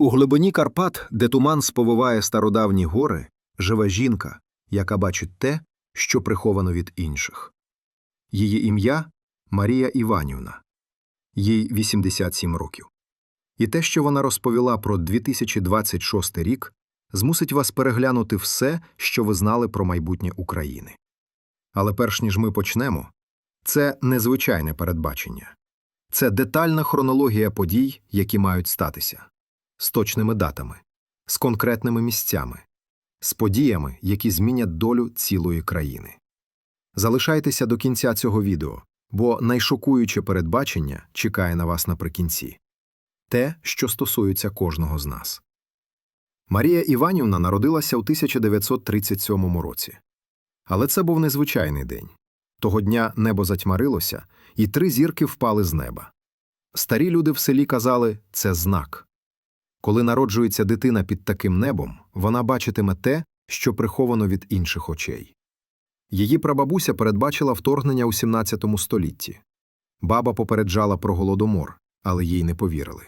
У глибині Карпат, де туман сповиває стародавні гори, живе жінка, яка бачить те, що приховано від інших. Її ім'я Марія Іванівна, їй 87 років. І те, що вона розповіла про 2026 рік, змусить вас переглянути все, що ви знали про майбутнє України. Але перш ніж ми почнемо, це незвичайне передбачення. Це детальна хронологія подій, які мають статися, з точними датами, з конкретними місцями, з подіями, які змінять долю цілої країни. Залишайтеся до кінця цього відео, бо найшокуюче передбачення чекає на вас наприкінці те, що стосується кожного з нас. Марія Іванівна народилася у 1937 році. Але це був незвичайний день. Того дня небо затьмарилося, і три зірки впали з неба. Старі люди в селі казали це знак. Коли народжується дитина під таким небом, вона бачитиме те, що приховано від інших очей. Її прабабуся передбачила вторгнення у 17 столітті. Баба попереджала про голодомор, але їй не повірили.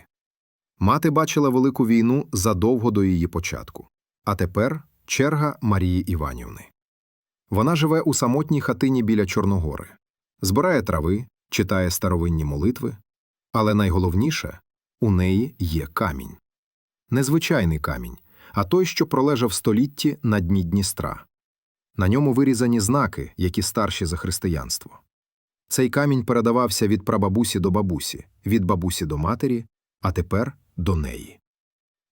Мати бачила велику війну задовго до її початку. А тепер черга Марії Іванівни. Вона живе у самотній хатині біля Чорногори, збирає трави, читає старовинні молитви, але найголовніше у неї є камінь. Незвичайний камінь, а той, що пролежав столітті на дні Дністра. На ньому вирізані знаки, які старші за християнство. Цей камінь передавався від прабабусі до бабусі, від бабусі до матері, а тепер до неї.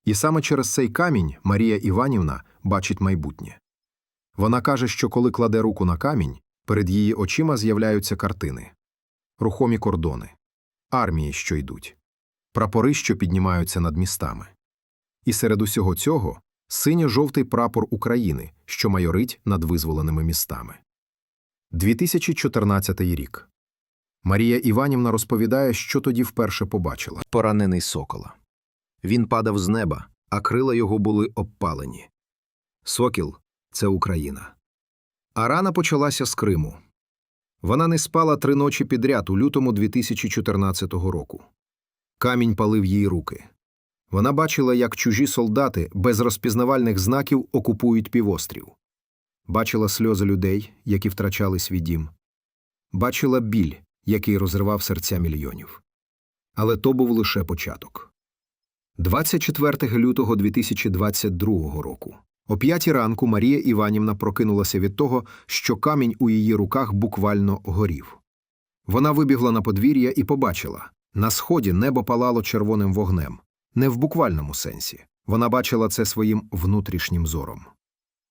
І саме через цей камінь Марія Іванівна бачить майбутнє. Вона каже, що коли кладе руку на камінь, перед її очима з'являються картини рухомі кордони, армії, що йдуть, прапори, що піднімаються над містами. І серед усього цього синьо-жовтий прапор України, що майорить над визволеними містами. 2014 рік. Марія Іванівна розповідає, що тоді вперше побачила поранений сокола. Він падав з неба, а крила його були обпалені. Сокіл це Україна. А рана почалася з Криму. Вона не спала три ночі підряд у лютому 2014 року. Камінь палив їй руки. Вона бачила, як чужі солдати без розпізнавальних знаків окупують півострів. Бачила сльози людей, які втрачали свій дім. Бачила біль, який розривав серця мільйонів. Але то був лише початок. 24 лютого 2022 року. О п'ятій ранку Марія Іванівна прокинулася від того, що камінь у її руках буквально горів. Вона вибігла на подвір'я і побачила на сході небо палало червоним вогнем, не в буквальному сенсі. Вона бачила це своїм внутрішнім зором.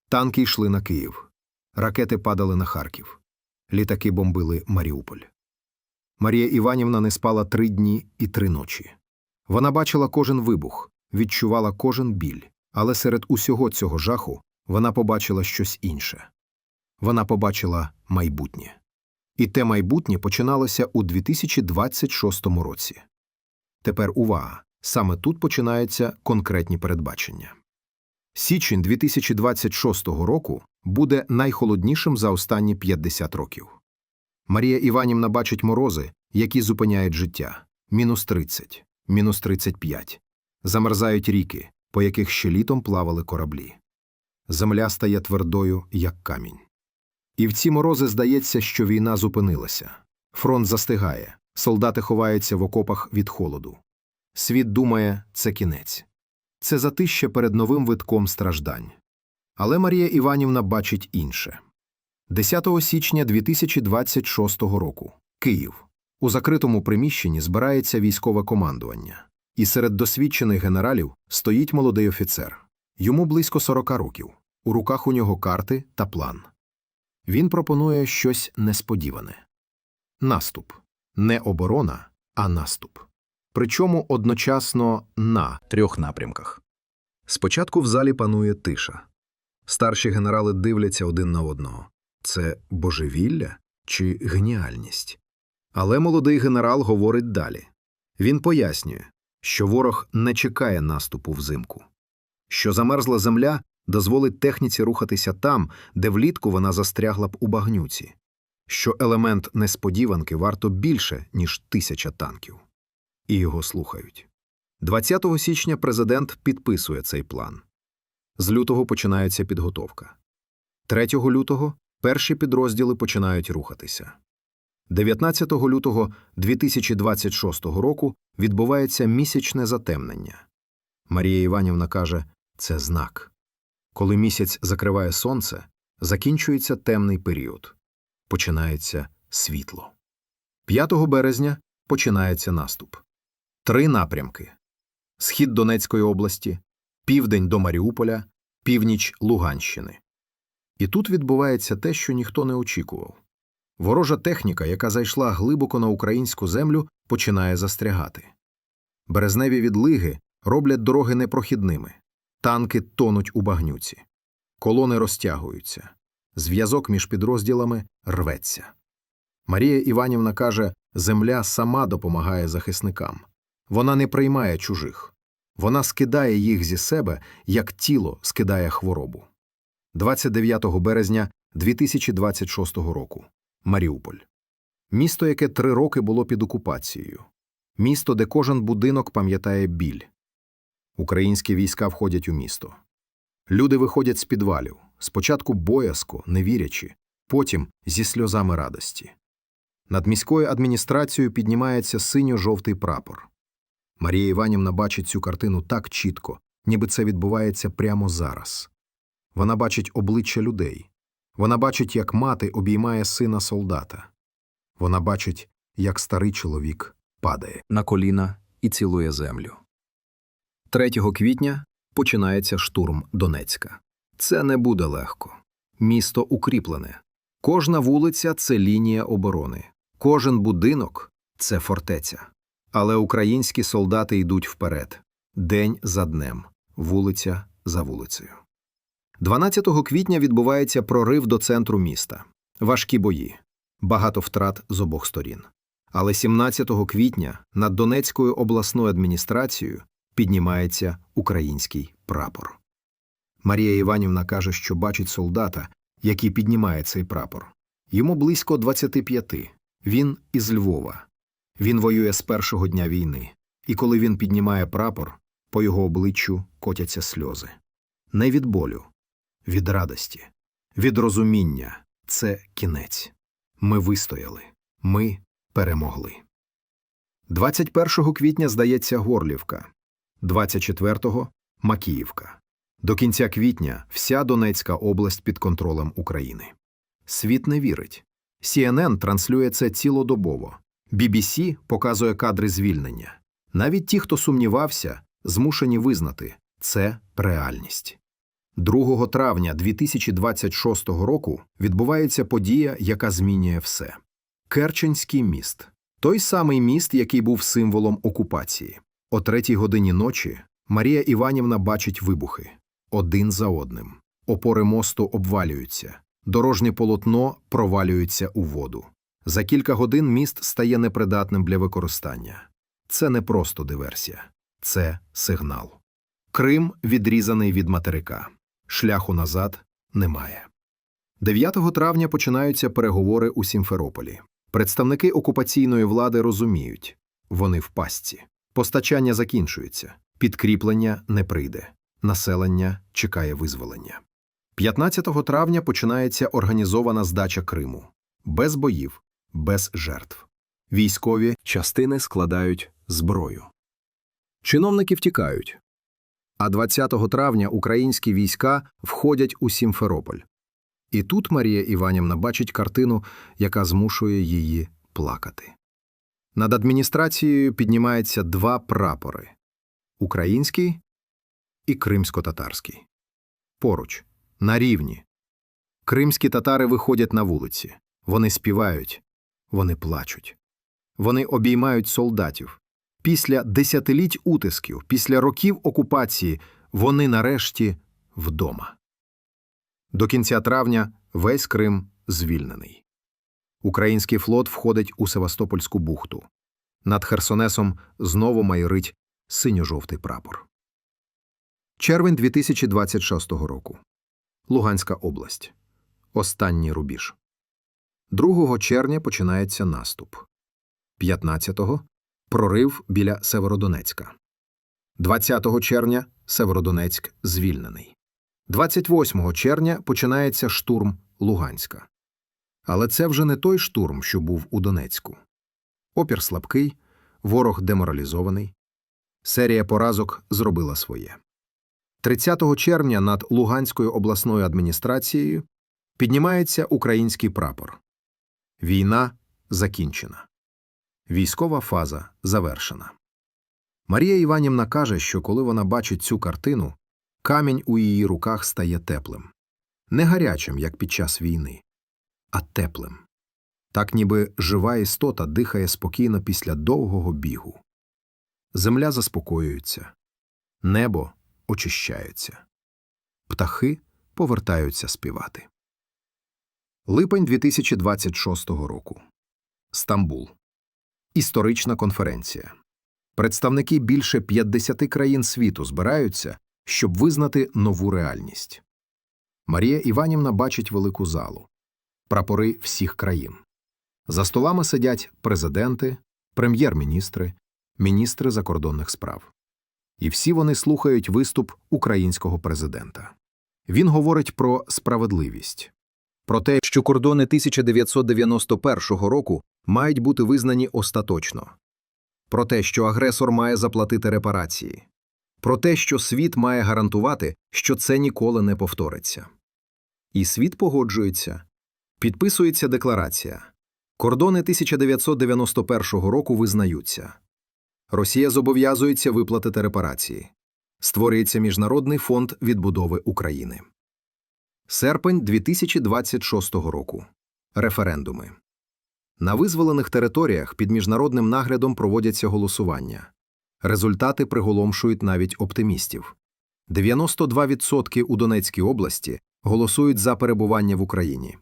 Танки йшли на Київ, ракети падали на Харків, літаки бомбили Маріуполь. Марія Іванівна не спала три дні і три ночі. Вона бачила кожен вибух, відчувала кожен біль. Але серед усього цього жаху вона побачила щось інше. Вона побачила майбутнє. І те майбутнє починалося у 2026 році. Тепер увага! Саме тут починаються конкретні передбачення. Січень 2026 року буде найхолоднішим за останні 50 років. Марія Іванівна бачить морози, які зупиняють життя мінус 30, мінус 35. Замерзають ріки, по яких ще літом плавали кораблі. Земля стає твердою, як камінь. І в ці морози здається, що війна зупинилася. Фронт застигає, солдати ховаються в окопах від холоду. Світ думає, це кінець. Це затище перед новим витком страждань. Але Марія Іванівна бачить інше. 10 січня 2026 року Київ. У закритому приміщенні збирається військове командування. І серед досвідчених генералів стоїть молодий офіцер. Йому близько 40 років. У руках у нього карти та план. Він пропонує щось несподіване наступ. Не оборона, а наступ. Причому одночасно на трьох напрямках. Спочатку в залі панує тиша. Старші генерали дивляться один на одного це божевілля чи геніальність. Але молодий генерал говорить далі. Він пояснює, що ворог не чекає наступу взимку, що замерзла земля дозволить техніці рухатися там, де влітку вона застрягла б у багнюці, що елемент несподіванки варто більше, ніж тисяча танків. І його слухають. 20 січня президент підписує цей план. З лютого починається підготовка. 3 лютого перші підрозділи починають рухатися. 19 лютого 2026 року відбувається місячне затемнення. Марія Іванівна каже, це знак. Коли місяць закриває сонце, закінчується темний період. Починається світло. 5 березня починається наступ. Три напрямки: схід Донецької області, південь до Маріуполя, північ Луганщини. І тут відбувається те, що ніхто не очікував. Ворожа техніка, яка зайшла глибоко на українську землю, починає застрягати. Березневі відлиги роблять дороги непрохідними, танки тонуть у багнюці, колони розтягуються, зв'язок між підрозділами рветься. Марія Іванівна каже, земля сама допомагає захисникам. Вона не приймає чужих. Вона скидає їх зі себе, як тіло скидає хворобу. 29 березня 2026 року. Маріуполь. Місто, яке три роки було під окупацією. Місто, де кожен будинок пам'ятає біль. Українські війська входять у місто. Люди виходять з підвалів, спочатку боязко, не вірячи, потім зі сльозами радості. Над міською адміністрацією піднімається синьо-жовтий прапор. Марія Іванівна бачить цю картину так чітко, ніби це відбувається прямо зараз. Вона бачить обличчя людей. Вона бачить, як мати обіймає сина солдата. Вона бачить, як старий чоловік падає на коліна і цілує землю. 3 квітня починається штурм Донецька. Це не буде легко. Місто укріплене. Кожна вулиця це лінія оборони, кожен будинок це фортеця. Але українські солдати йдуть вперед день за днем, вулиця за вулицею. 12 квітня відбувається прорив до центру міста. Важкі бої, багато втрат з обох сторін. Але 17 квітня над Донецькою обласною адміністрацією піднімається український прапор. Марія Іванівна каже, що бачить солдата, який піднімає цей прапор. Йому близько 25. Він із Львова. Він воює з першого дня війни, і коли він піднімає прапор, по його обличчю котяться сльози. Не від болю, від радості, від розуміння це кінець. Ми вистояли, ми перемогли. 21 квітня здається Горлівка, 24-го – Макіївка. До кінця квітня вся Донецька область під контролем України. Світ не вірить. CNN транслює це цілодобово. BBC показує кадри звільнення. Навіть ті, хто сумнівався, змушені визнати – це реальність. 2 травня 2026 року відбувається подія, яка змінює все. Керченський міст. Той самий міст, який був символом окупації. О третій годині ночі Марія Іванівна бачить вибухи. Один за одним. Опори мосту обвалюються. Дорожнє полотно провалюється у воду. За кілька годин міст стає непридатним для використання. Це не просто диверсія. Це сигнал. Крим відрізаний від материка. Шляху назад немає. 9 травня починаються переговори у Сімферополі. Представники окупаційної влади розуміють вони в пастці. Постачання закінчується, підкріплення не прийде, населення чекає визволення. 15 травня починається організована здача Криму без боїв, без жертв. Військові частини складають зброю. Чиновники втікають. А 20 травня українські війська входять у Сімферополь. І тут Марія Іванівна бачить картину, яка змушує її плакати. Над адміністрацією піднімаються два прапори український і кримсько-татарський. Поруч, на рівні. Кримські татари виходять на вулиці. Вони співають, вони плачуть. Вони обіймають солдатів. Після десятиліть утисків, після років окупації, вони нарешті вдома. До кінця травня весь Крим звільнений. Український флот входить у Севастопольську бухту. Над Херсонесом знову майорить синьо-жовтий прапор. Червень 2026 року. Луганська область. Останній рубіж. 2 червня починається наступ. 15-го – прорив біля Северодонецька. 20 червня Северодонецьк звільнений. 28 червня починається штурм Луганська. Але це вже не той штурм, що був у Донецьку. Опір слабкий, ворог деморалізований. Серія поразок зробила своє. 30 червня над Луганською обласною адміністрацією піднімається український прапор. Війна закінчена. Військова фаза завершена. Марія Іванівна каже, що коли вона бачить цю картину, камінь у її руках стає теплим. Не гарячим, як під час війни, а теплим. Так ніби жива істота дихає спокійно після довгого бігу. Земля заспокоюється, небо очищається, птахи повертаються співати. Липень 2026 року. Стамбул. Історична конференція. Представники більше 50 країн світу збираються, щоб визнати нову реальність. Марія Іванівна бачить велику залу, прапори всіх країн. За столами сидять президенти, прем'єр-міністри, міністри закордонних справ. І всі вони слухають виступ українського президента. Він говорить про справедливість, про те, що кордони 1991 року мають бути визнані остаточно, про те, що агресор має заплатити репарації, про те, що світ має гарантувати, що це ніколи не повториться. І світ погоджується, підписується декларація. Кордони 1991 року визнаються. Росія зобов'язується виплатити репарації. Створюється Міжнародний фонд відбудови України. Серпень 2026 року. Референдуми. На визволених територіях під міжнародним наглядом проводяться голосування. Результати приголомшують навіть оптимістів. 92% у Донецькій області голосують за перебування в Україні,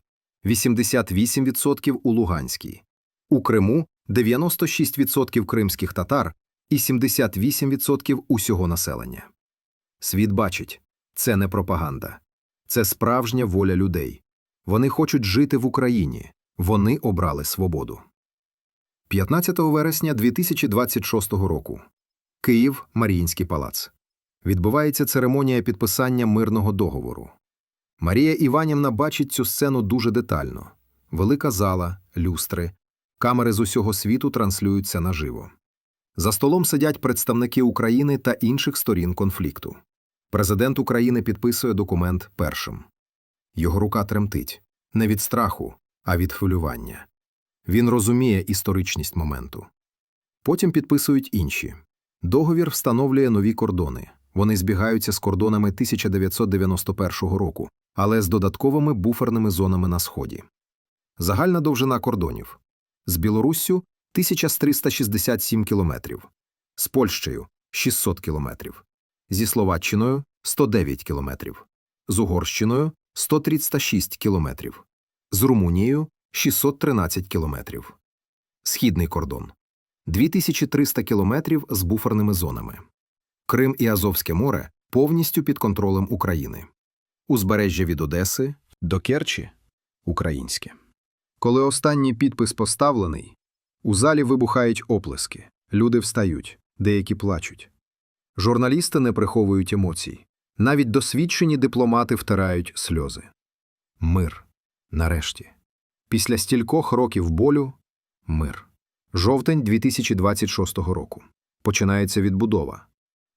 88% у Луганській. У Криму 96% кримських татар і 78% усього населення. Світ бачить, це не пропаганда. Це справжня воля людей. Вони хочуть жити в Україні. Вони обрали свободу. 15 вересня 2026 року. Київ, Маріїнський палац. Відбувається церемонія підписання мирного договору. Марія Іванівна бачить цю сцену дуже детально. Велика зала, люстри, камери з усього світу транслюються наживо. За столом сидять представники України та інших сторін конфлікту. Президент України підписує документ першим. Його рука тремтить не від страху, а від хвилювання. Він розуміє історичність моменту. Потім підписують інші. Договір встановлює нові кордони. Вони збігаються з кордонами 1991 року, але з додатковими буферними зонами на сході. Загальна довжина кордонів з Білоруссю 1367 кілометрів, з Польщею 600 кілометрів, зі Словаччиною 109 кілометрів, з Угорщиною 136 кілометрів, з Румунією 613 кілометрів. Східний кордон 2300 кілометрів з буферними зонами. Крим і Азовське море повністю під контролем України. Узбережжя від Одеси до Керчі українське. Коли останній підпис поставлений, у залі вибухають оплески, люди встають, деякі плачуть. Журналісти не приховують емоцій. Навіть досвідчені дипломати втирають сльози. Мир. Нарешті. Після стількох років болю мир. Жовтень 2026 року. Починається відбудова.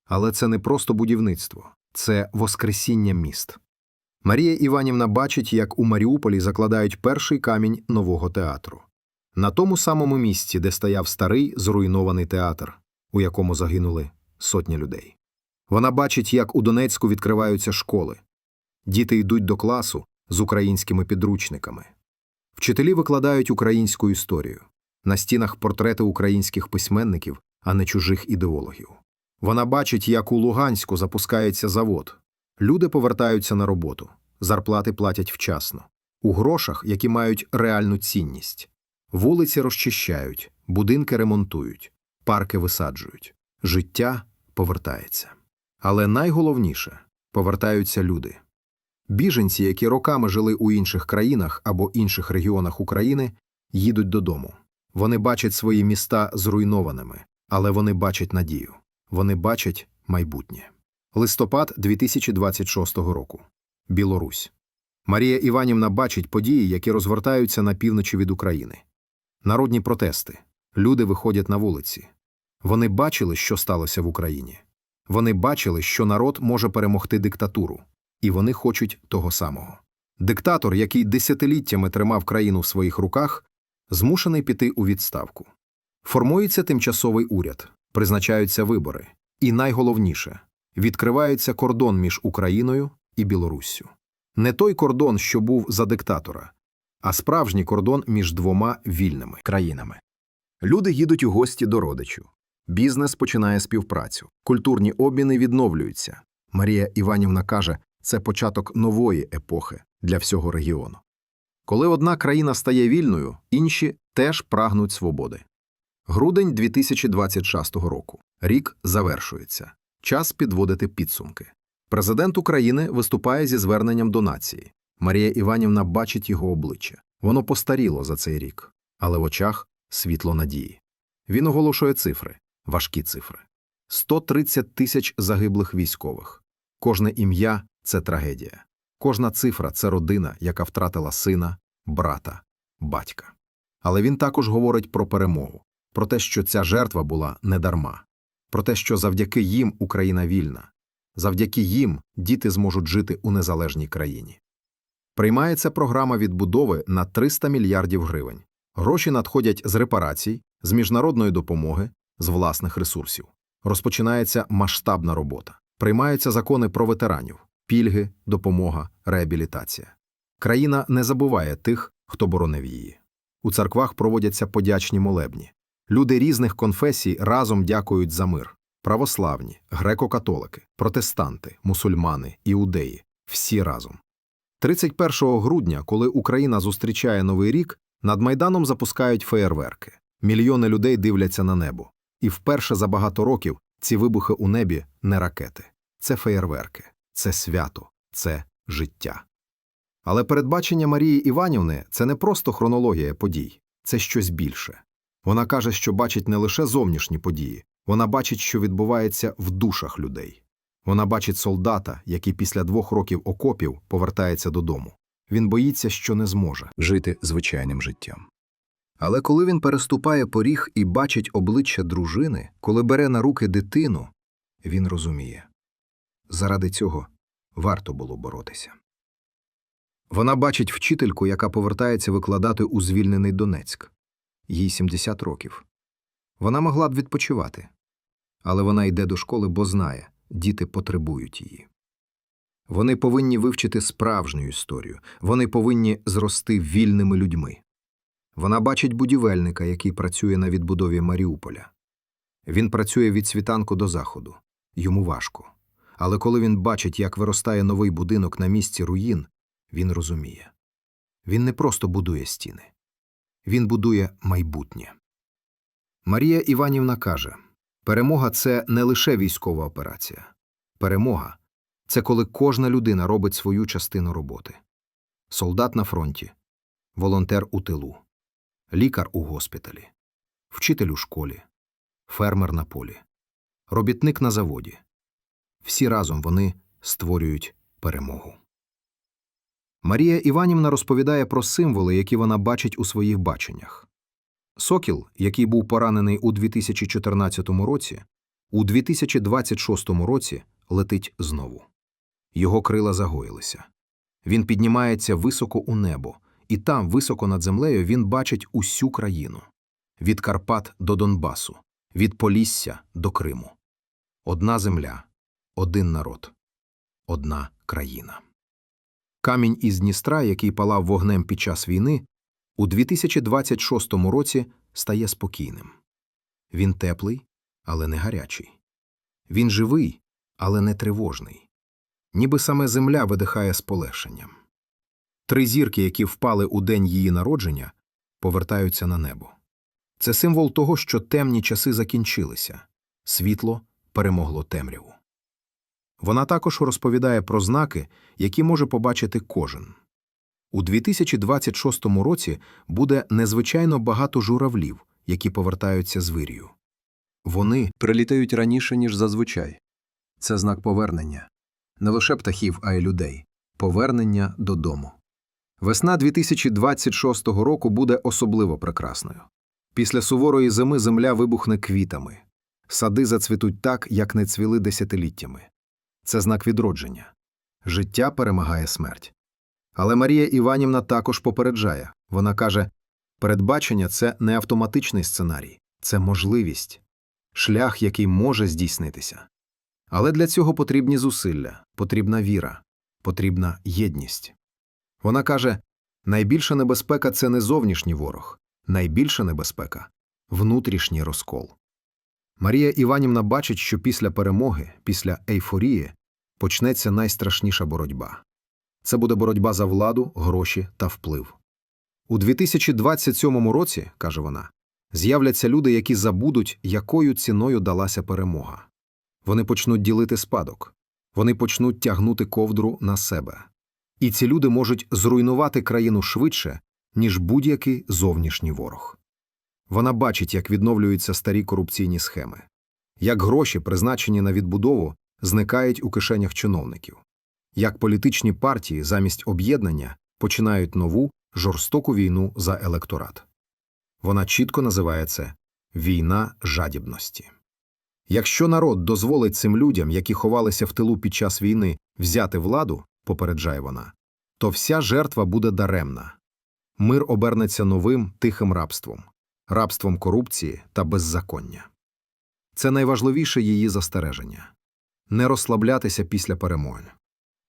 Але це не просто будівництво, це воскресіння міст. Марія Іванівна бачить, як у Маріуполі закладають перший камінь нового театру. На тому самому місці, де стояв старий зруйнований театр, у якому загинули сотні людей. Вона бачить, як у Донецьку відкриваються школи. Діти йдуть до класу з українськими підручниками. Вчителі викладають українську історію. На стінах портрети українських письменників, а не чужих ідеологів. Вона бачить, як у Луганську запускається завод. Люди повертаються на роботу, зарплати платять вчасно, у грошах, які мають реальну цінність. Вулиці розчищають, будинки ремонтують, парки висаджують. Життя повертається. Але найголовніше повертаються люди. Біженці, які роками жили у інших країнах або інших регіонах України, їдуть додому. Вони бачать свої міста зруйнованими, але вони бачать надію. Вони бачать майбутнє. Листопад 2026 року. Білорусь. Марія Іванівна бачить події, які розгортаються на півночі від України. Народні протести. Люди виходять на вулиці. Вони бачили, що сталося в Україні. Вони бачили, що народ може перемогти диктатуру. І вони хочуть того самого. Диктатор, який десятиліттями тримав країну в своїх руках, змушений піти у відставку. Формується тимчасовий уряд, призначаються вибори. І найголовніше відкривається кордон між Україною і Білоруссю. Не той кордон, що був за диктатора, а справжній кордон між двома вільними країнами. Люди їдуть у гості до родичів. Бізнес починає співпрацю, культурні обміни відновлюються. Марія Іванівна каже, це початок нової епохи для всього регіону. Коли одна країна стає вільною, інші теж прагнуть свободи. Грудень 2026 року. Рік завершується. Час підводити підсумки. Президент України виступає зі зверненням до нації. Марія Іванівна бачить його обличчя. Воно постаріло за цей рік, але в очах світло надії. Він оголошує цифри, важкі цифри. 130 тисяч загиблих військових. Кожне ім'я це трагедія. Кожна цифра це родина, яка втратила сина, брата, батька. Але він також говорить про перемогу, про те, що ця жертва була недарма, про те, що завдяки їм Україна вільна, завдяки їм діти зможуть жити у незалежній країні. Приймається програма відбудови на 300 мільярдів гривень. Гроші надходять з репарацій, з міжнародної допомоги, з власних ресурсів. Розпочинається масштабна робота. Приймаються закони про ветеранів, пільги, допомога, реабілітація. Країна не забуває тих, хто боронив її. У церквах проводяться подячні молебні. Люди різних конфесій разом дякують за мир. Православні, греко-католики, протестанти, мусульмани, іудеї – всі разом. 31 грудня, коли Україна зустрічає Новий рік, над Майданом запускають феєрверки. Мільйони людей дивляться на небо. І вперше за багато років ці вибухи у небі не ракети. Це феєрверки, це свято, це життя. Але передбачення Марії Іванівни – це не просто хронологія подій, це щось більше. Вона каже, що бачить не лише зовнішні події, вона бачить, що відбувається в душах людей. Вона бачить солдата, який після двох років окопів повертається додому. Він боїться, що не зможе жити звичайним життям. Але коли він переступає поріг і бачить обличчя дружини, коли бере на руки дитину, він розуміє заради цього варто було боротися. Вона бачить вчительку, яка повертається викладати у звільнений Донецьк. Їй 70 років. Вона могла б відпочивати. Але вона йде до школи, бо знає, діти потребують її. Вони повинні вивчити справжню історію, вони повинні зрости вільними людьми. Вона бачить будівельника, який працює на відбудові Маріуполя. Він працює від світанку до заходу. Йому важко. Але коли він бачить, як виростає новий будинок на місці руїн, він розуміє. Він не просто будує стіни. Він будує майбутнє. Марія Іванівна каже, перемога – це не лише військова операція. Перемога – це коли кожна людина робить свою частину роботи. Солдат на фронті, волонтер у тилу, лікар у госпіталі, вчитель у школі, фермер на полі, робітник на заводі. Всі разом вони створюють перемогу. Марія Іванівна розповідає про символи, які вона бачить у своїх баченнях. Сокіл, який був поранений у 2014 році, у 2026 році летить знову. Його крила загоїлися. Він піднімається високо у небо, і там, високо над землею, він бачить усю країну від Карпат до Донбасу, від Полісся до Криму. Одна земля, один народ, одна країна. Камінь із Дністра, який палав вогнем під час війни, у 2026 році стає спокійним. Він теплий, але не гарячий. Він живий, але не тривожний. Ніби саме земля видихає з полегшенням. Три зірки, які впали у день її народження, повертаються на небо. Це символ того, що темні часи закінчилися, світло перемогло темряву. Вона також розповідає про знаки, які може побачити кожен. У 2026 році буде незвичайно багато журавлів, які повертаються з вирію. Вони Прилітають раніше, ніж зазвичай. Це знак повернення. Не лише птахів, а й людей. Повернення додому. Весна 2026 року буде особливо прекрасною. Після суворої зими земля вибухне квітами. Сади зацвітуть так, як не цвіли десятиліттями. Це знак відродження. Життя перемагає смерть. Але Марія Іванівна також попереджає. Вона каже: передбачення це не автоматичний сценарій, це можливість, шлях, який може здійснитися. Але для цього потрібні зусилля, потрібна віра, потрібна єдність. Вона каже: найбільша небезпека це не зовнішній ворог, найбільша небезпека внутрішній розкол. Марія Іванівна бачить, що після перемоги, після ейфорії, почнеться найстрашніша боротьба. Це буде боротьба за владу, гроші та вплив. У 2027 році, каже вона, з'являться люди, які забудуть, якою ціною далася перемога. Вони почнуть ділити спадок, вони почнуть тягнути ковдру на себе. І ці люди можуть зруйнувати країну швидше, ніж будь-який зовнішній ворог. Вона бачить, як відновлюються старі корупційні схеми, як гроші, призначені на відбудову, зникають у кишенях чиновників, як політичні партії замість об'єднання починають нову жорстоку війну за електорат. Вона чітко називає це війна жадібності. Якщо народ дозволить цим людям, які ховалися в тилу під час війни, взяти владу, попереджає вона, то вся жертва буде даремна. Мир обернеться новим тихим рабством, рабством корупції та беззаконня. Це найважливіше її застереження не розслаблятися після перемоги.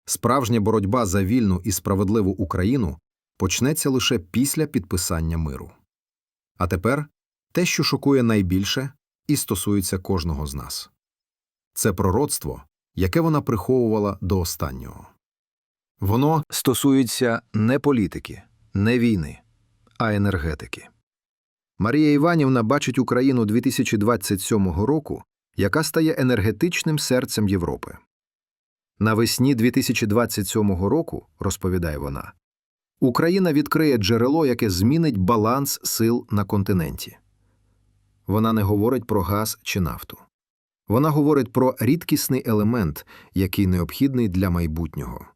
Справжня боротьба за вільну і справедливу Україну почнеться лише після підписання миру. А тепер те, що шокує найбільше і стосується кожного з нас. Це пророцтво, яке вона приховувала до останнього. Воно стосується не політики, не війни, а енергетики. Марія Іванівна бачить Україну 2027 року, яка стає енергетичним серцем Європи. Навесні 2027 року, розповідає вона, Україна відкриє джерело, яке змінить баланс сил на континенті. Вона не говорить про газ чи нафту. Вона говорить про рідкісний елемент, який необхідний для майбутнього.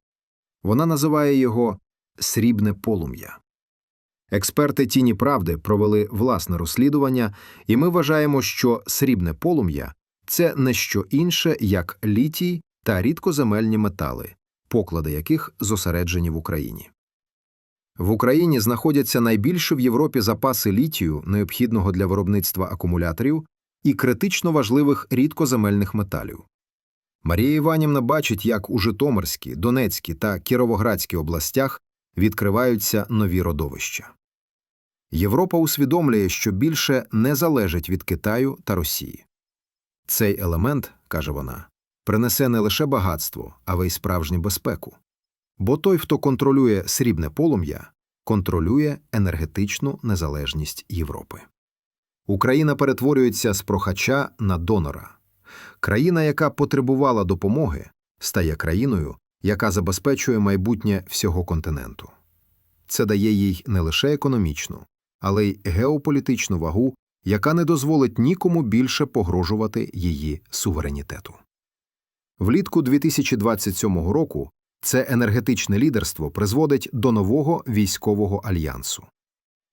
Вона називає його срібне полум'я. Експерти Тіні Правди провели власне розслідування, і ми вважаємо, що срібне полум'я це не що інше, як літій та рідкоземельні метали, поклади яких зосереджені в Україні. В Україні знаходяться найбільші в Європі запаси літію, необхідного для виробництва акумуляторів, і критично важливих рідкоземельних металів. Марія Іванівна бачить, як у Житомирській, Донецькій та Кіровоградській областях відкриваються нові родовища. Європа усвідомлює, що більше не залежить від Китаю та Росії. Цей елемент, каже вона, принесе не лише багатство, але й справжню безпеку. Бо той, хто контролює срібне полум'я, контролює енергетичну незалежність Європи. Україна перетворюється з прохача на донора. Країна, яка потребувала допомоги, стає країною, яка забезпечує майбутнє всього континенту. Це дає їй не лише економічну, але й геополітичну вагу, яка не дозволить нікому більше погрожувати її суверенітету. Влітку 2027 року це енергетичне лідерство призводить до нового військового альянсу.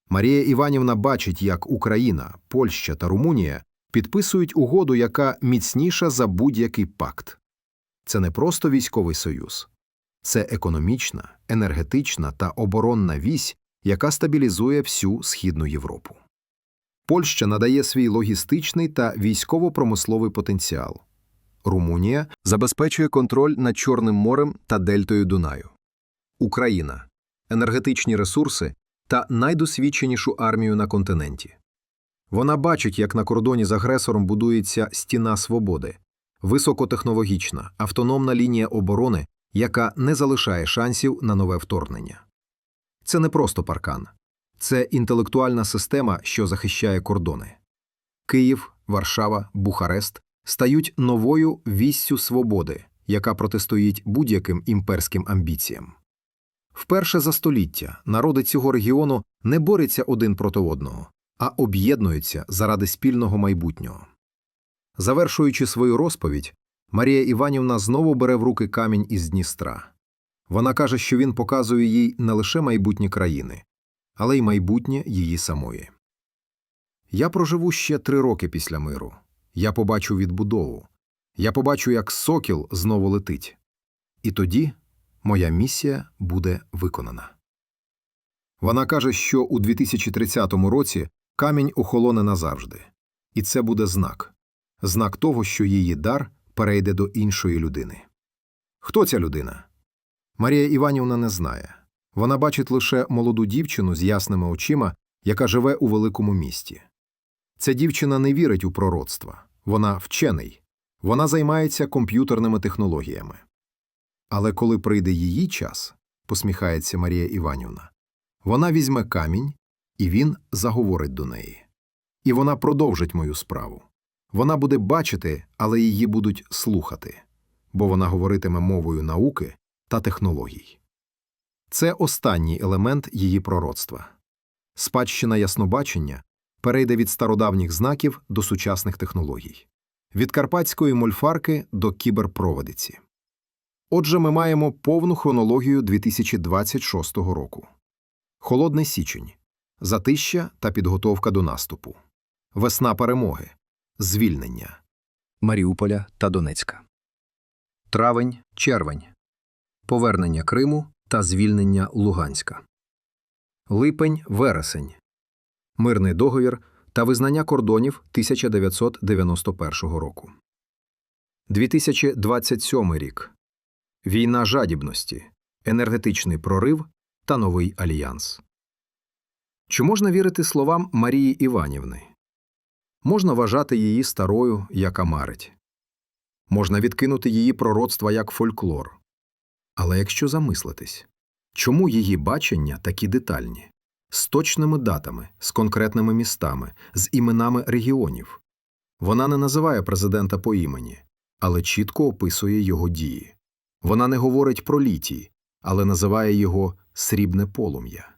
Марія Іванівна бачить, як Україна, Польща та Румунія підписують угоду, яка міцніша за будь-який пакт. Це не просто військовий союз, це економічна, енергетична та оборонна вісь, яка стабілізує всю Східну Європу. Польща надає свій логістичний та військово-промисловий потенціал. Румунія забезпечує контроль над Чорним морем та дельтою Дунаю. Україна енергетичні ресурси та найдосвідченішу армію на континенті. Вона бачить, як на кордоні з агресором будується стіна свободи, високотехнологічна, автономна лінія оборони, яка не залишає шансів на нове вторгнення. Це не просто паркан, це інтелектуальна система, що захищає кордони. Київ, Варшава, Бухарест стають новою віссю свободи, яка протистоїть будь-яким імперським амбіціям. Вперше за століття народи цього регіону не борються один проти одного, а об'єднуються заради спільного майбутнього. Завершуючи свою розповідь, Марія Іванівна знову бере в руки камінь із Дністра. Вона каже, що він показує їй не лише майбутнє країни, але й майбутнє її самої. Я проживу ще три роки після миру. Я побачу відбудову. Я побачу, як сокіл знову летить. І тоді моя місія буде виконана. Вона каже, що у 2030 році камінь охолоне назавжди. І це буде знак знак того, що її дар перейде до іншої людини. Хто ця людина? Марія Іванівна не знає. Вона бачить лише молоду дівчину з ясними очима, яка живе у великому місті. Ця дівчина не вірить у пророцтва. Вона вчений. Вона займається комп'ютерними технологіями. Але коли прийде її час, посміхається Марія Іванівна, вона візьме камінь, і він заговорить до неї. І вона продовжить мою справу. Вона буде бачити, але її будуть слухати, бо вона говоритиме мовою науки та технологій. Це останній елемент її пророцтва. Спадщина яснобачення перейде від стародавніх знаків до сучасних технологій, від карпатської мольфарки до кіберпроводиці. Отже, ми маємо повну хронологію 2026 року. Холодний січень, затища та підготовка до наступу, весна перемоги, звільнення, Маріуполя та Донецька. травень, червень, повернення Криму та звільнення Луганська, липень, вересень, мирний договір та визнання кордонів 1991 року. 2027 рік. Війна жадібності, енергетичний прорив та новий альянс. Чи можна вірити словам Марії Іванівни? Можна вважати її старою, яка марить. Можна відкинути її пророцтва як фольклор. Але якщо замислитись, чому її бачення такі детальні, з точними датами, з конкретними містами, з іменами регіонів? Вона не називає президента по імені, але чітко описує його дії. Вона не говорить про літій, але називає його срібне полум'я.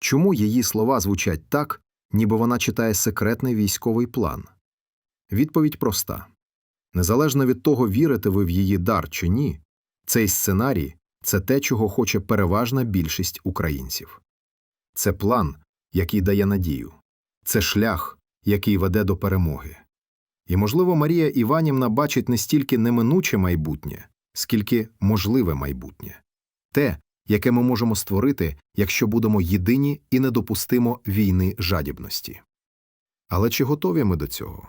Чому її слова звучать так, ніби вона читає секретний військовий план? Відповідь проста. Незалежно від того, вірите ви в її дар чи ні, цей сценарій це те, чого хоче переважна більшість українців. Це план, який дає надію, це шлях, який веде до перемоги. І, можливо, Марія Іванівна бачить не стільки неминуче майбутнє, скільки можливе майбутнє те, яке ми можемо створити, якщо будемо єдині і не допустимо війни жадібності. Але чи готові ми до цього?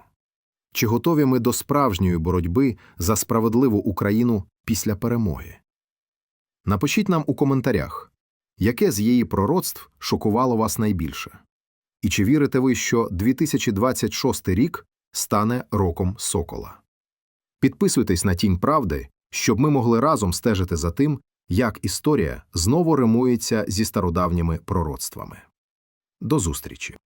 Чи готові ми до справжньої боротьби за справедливу Україну після перемоги? Напишіть нам у коментарях, яке з її пророцтв шокувало вас найбільше? І чи вірите ви, що 2026 рік стане роком Сокола? Підписуйтесь на Тінь Правди, щоб ми могли разом стежити за тим, як історія знову римується зі стародавніми пророцтвами. До зустрічі!